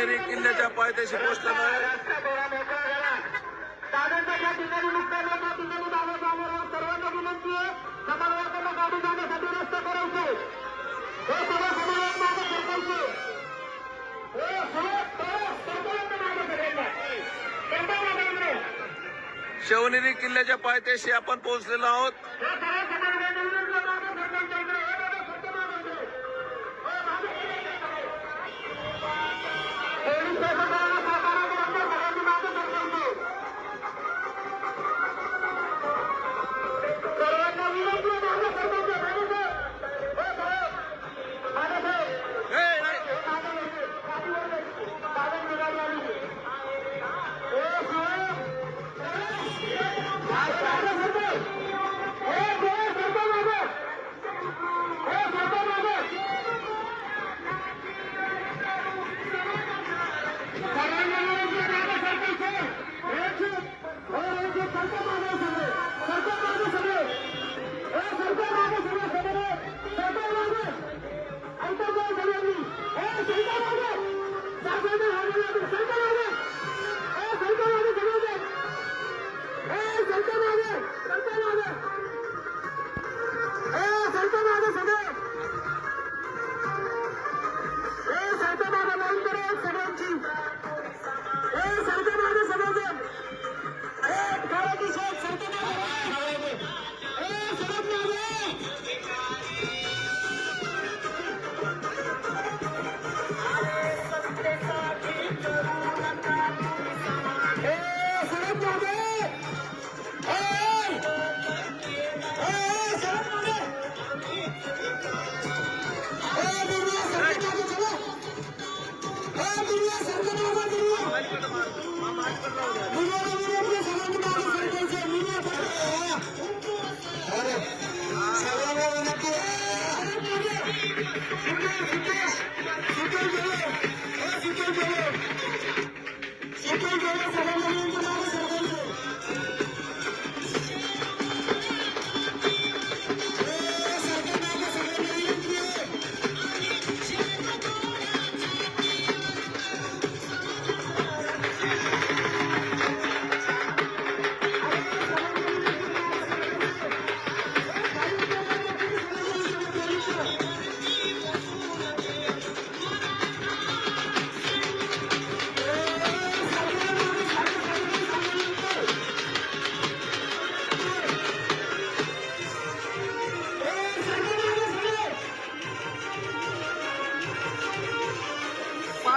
पायदळी किल्ल्याच्या पायथ्याशी पोहोचलेला शिवनेरी किल्ल्याच्या पायथ्याशी आपण पोहोचलेलो आहोत.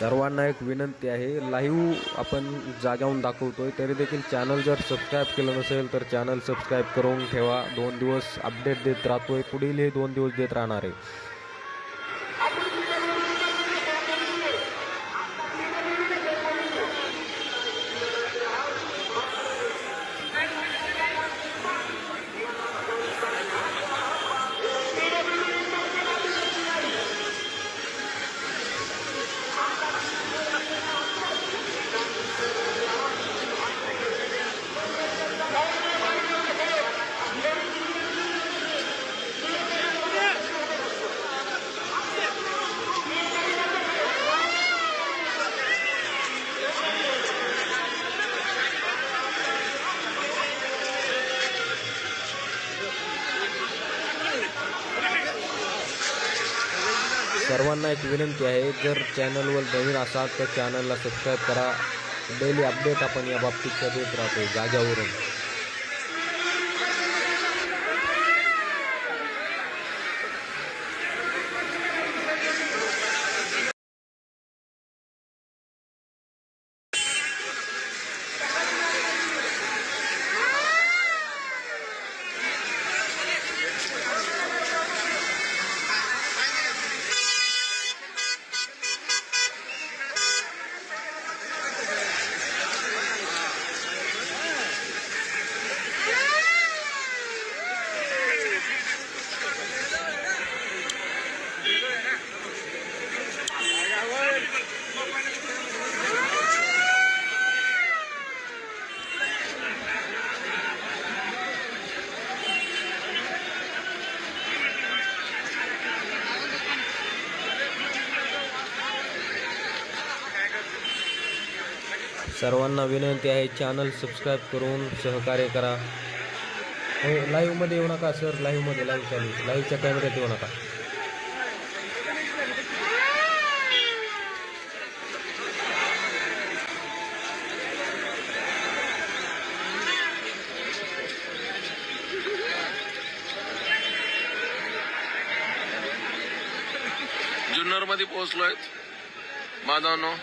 सर्वांना एक विनंती आहे. लाईव्ह आपण जाग्याहून दाखवतो आहे तरी देखील चॅनल जर सबस्क्राईब केलं नसेल तर चॅनल सबस्क्राईब करून ठेवा. दोन दिवस अपडेट देत राहतो आहे पुढील हे दोन दिवस देत राहणार आहे. सर्वांना एक विनंती आहे जर चॅनलवर नवीन असाल तर चॅनलला सबस्क्राईब करा. डेली अपडेट आपण या बाबतीत देत राहतो जाग्यावरून सर्वांना विनंती आहे चॅनल सबस्क्राईब करून सहकार्य करा. हो लाईव्हमध्ये येऊ नका सर लाईव्हमध्ये लाईव्ह चालू. लाईव्हच्या कॅमेऱ्यात येऊ नका. ज्युन्नरमध्ये पोहोचलो आहेत माझा माधवनो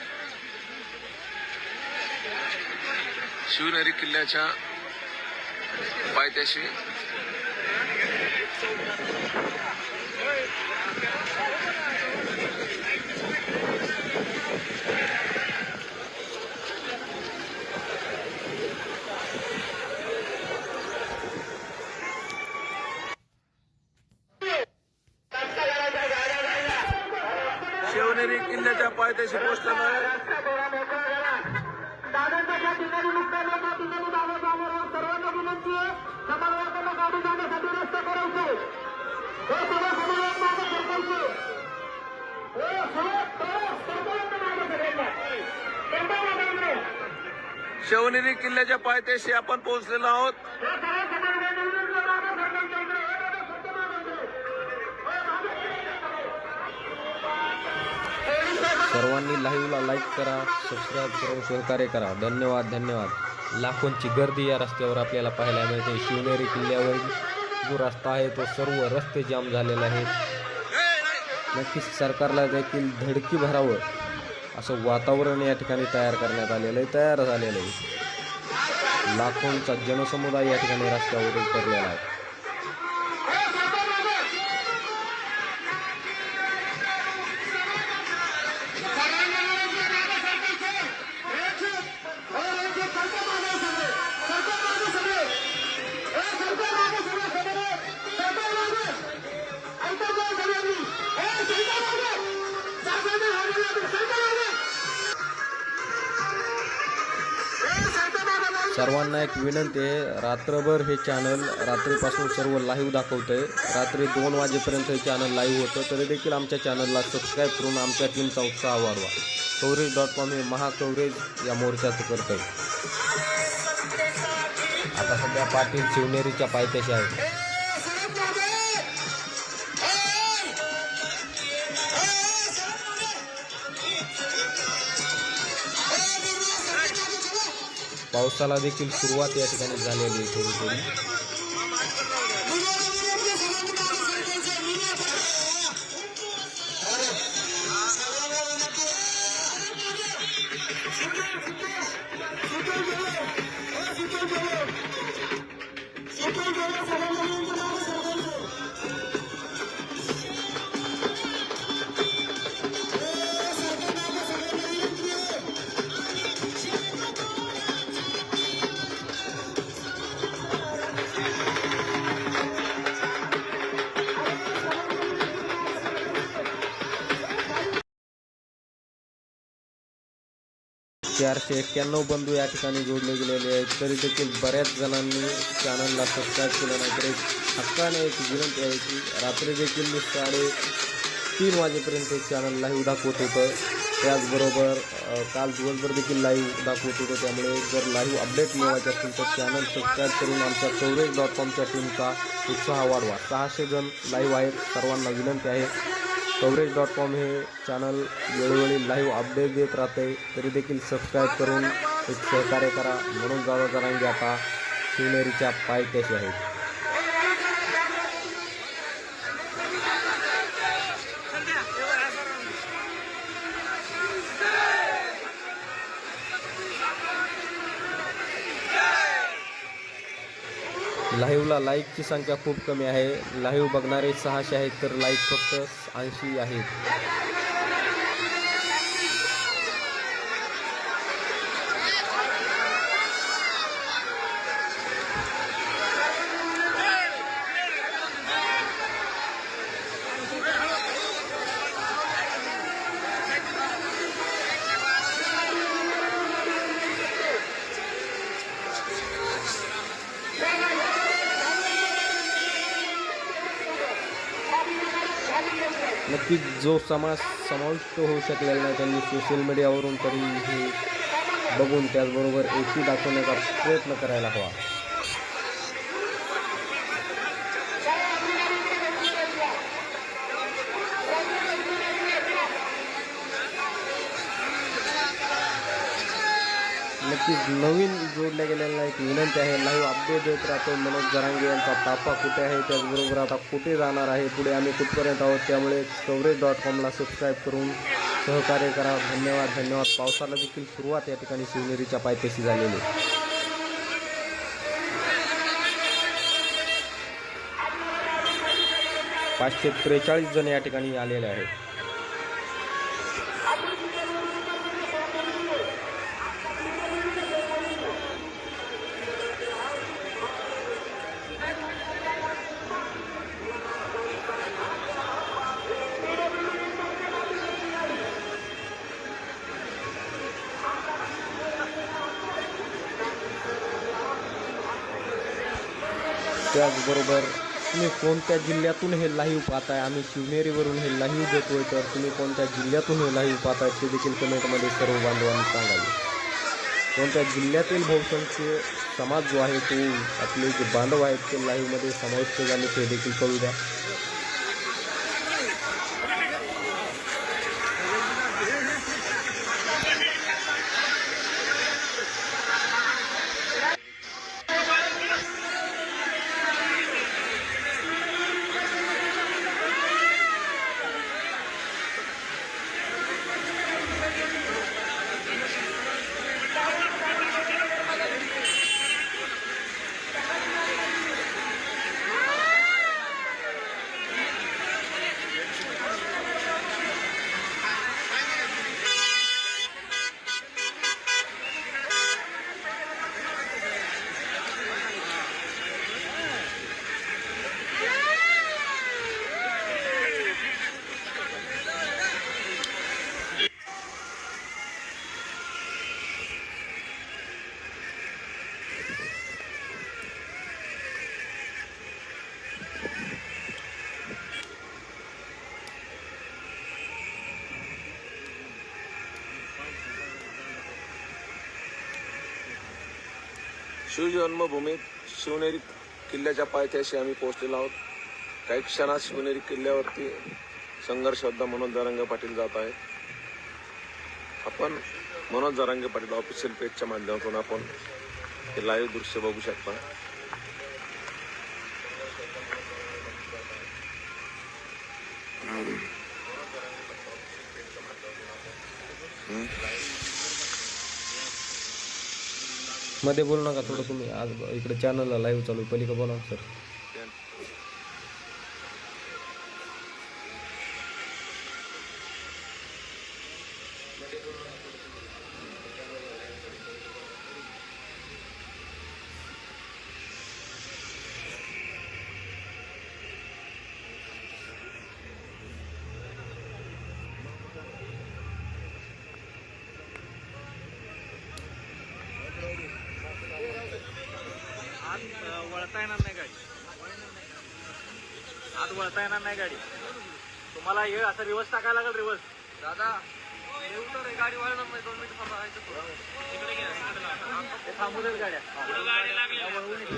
शिवनेरी किल्ल्याच्या पायथ्याशी. शिवनेरी किल्ल्याच्या पायथ्याशी आपण पोहोचलेलो आहोत. सर्वांनी लाईव्हला लाईक करा सबस्क्राईब करून सहकार्य करा. धन्यवाद धन्यवाद. लाखोंची गर्दी या रस्त्यावर आपल्याला पाहायला मिळते. शिवनेरी किल्ल्यावर जो रस्ता आहे तो सर्व रस्ते जाम झालेला आहे नक्कीच सरकारला देखील धडकी भरावं. असं वातावरण या ठिकाणी तयार करण्यात आलेलं आहे तयार झालेलं आहे. लाखोंचा जनसमुदाय या ठिकाणी रस्त्यावर उतरलेला आहे. सर्वांना एक विनंती आहे रात्रभर हे चॅनल रात्रीपासून सर्व लाईव्ह दाखवतंय. रात्री दोन वाजेपर्यंत हे चॅनल लाईव्ह होतं तरी देखील आमच्या चॅनलला सबस्क्राईब करून आमच्या टीमचा उत्साह वाढवा. कव्हरेज डॉट कॉम हे महाकव्हरेज या मोर्चाचं करतंय आता सध्या पाटील शिवनेरीच्या पायथ्याशी आहेत. पावसाला देखील सुरुवात या ठिकाणी झालेली आहे थोडी थोडी. चारशे एक्क्याण्णव बंधू या ठिकाणी जोडले गेलेले आहेत. तरी देखील बऱ्याच जणांनी चॅनलला सबस्क्राईब केलं नाही. तर एक हक्काने एक विनंती आहे की रात्री देखील मी साडे तीन वाजेपर्यंत एक चॅनल लाईव्ह दाखवत होतं. त्याचबरोबर काल दिवसभर देखील लाईव्ह दाखवत होतं. त्यामुळे जर लाईव्ह अपडेट मिळवायचे असतील तर चॅनल सबस्क्राईब करून आमच्या कवरेज डॉट कॉमच्या टीमचा उत्साह वाढवा. सहाशे जण लाईव्ह आहेत. सर्वांना विनंती आहे. कवरेज डॉट कॉम हे चॅनल वेळोवेळी लाईव्ह अपडेट देत राहते. तरी देखील सबस्क्राईब करून एक सहकार्य करा. म्हणून जादा जरांगे आता शिवनेरीच्या पायथ्याशी आहेत. लाईव्हला लाईकची संख्या खूप कमी आहे. लाईव्ह बघणारे सहाशे आहेत तर लाईक फक्त ऐंशी आहेत. जो समाज समाविष्ट होऊ शकलेला नाही त्यांनी सोशल मीडियावरून तरी हे बघून त्याचबरोबर एकी दाखवण्याचा प्रयत्न करायला हवा. नक्कीच नवीन जोडल्या गेलेला एक विनंती आहे. लाईव्ह अपडेट देत राहतो. मनोज जरांगे यांचा तापा कुठे आहे? त्याचबरोबर आता कुठे जाणार आहे? पुढे आम्ही कुठपर्यंत आहोत? त्यामुळे कवरेज डॉट कॉमला सबस्क्राईब करून सहकार्य करा. धन्यवाद. धन्यवाद. पावसाला देखील सुरुवात या ठिकाणी शिवनेरीच्या पायथ्याशी झालेली पाचशे त्रेचाळीस जण या ठिकाणी आलेले आहेत. त्याचबरोबर तुम्ही कोणत्या जिल्ह्यातून हे लाईव्ह पाहताय? आम्ही शिवनेरीवरून हे लाईव्ह देतोय तर तुम्ही कोणत्या जिल्ह्यातून हे लाईव्ह पाहताय ते देखील कमेंटमध्ये सर्व बांधवांनी सांगावे. कोणत्या जिल्ह्यातील बहुसंख्य समाज जो आहे तो आपले जे बांधव आहेत ते लाईव्हमध्ये समाविष्ट झाले ते देखील कळू द्या. शिवजन्मभूमीत शिवनेरी किल्ल्याच्या पायथ्याशी आम्ही पोहोचलेलो आहोत. काही क्षणात शिवनेरी किल्ल्यावरती संघर्ष योद्धा मनोज जरांगे पाटील जात आहे आपण मनोज जरांगे पाटील ऑफिशियल पेजच्या माध्यमातून आपण हे लाईव्ह दृश्य बघू शकता. मध्ये बोलू नका थोडं तुम्ही आज इकडे चॅनलला लाईव्ह चालू आहे. पलीकडे बोला सर आत वळता येणार नाही गाडी. तुम्हाला हे असं रिवर्स टाकायला लागेल रिवर्स दादा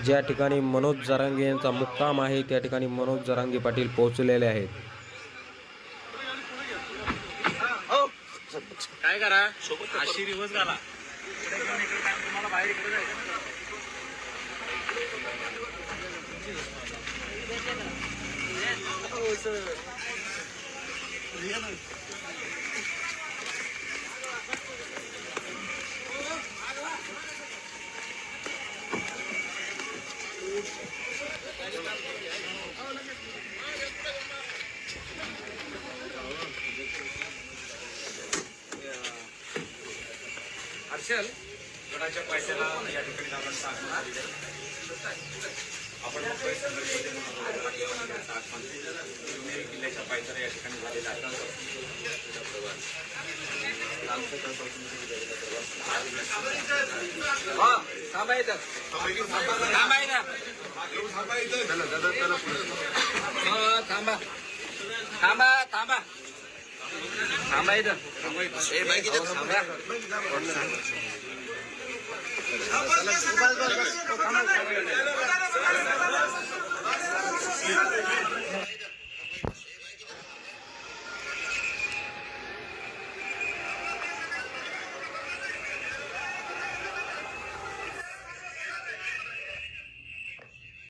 ज्या ठिकाणी मनोज जरांगे यांचा मुक्काम आहे त्या ठिकाणी मनोज जरांगे पाटील पोहोचलेले आहेत. हो. काय करा? अशी रिवर्स झाला तुम्हाला बाहेर इकडे जायचं. coisa. Lena. थांबायचं थांबायला हो, हो, थांबा थांबा. थांबा थांबायचं थांबा. थांबा.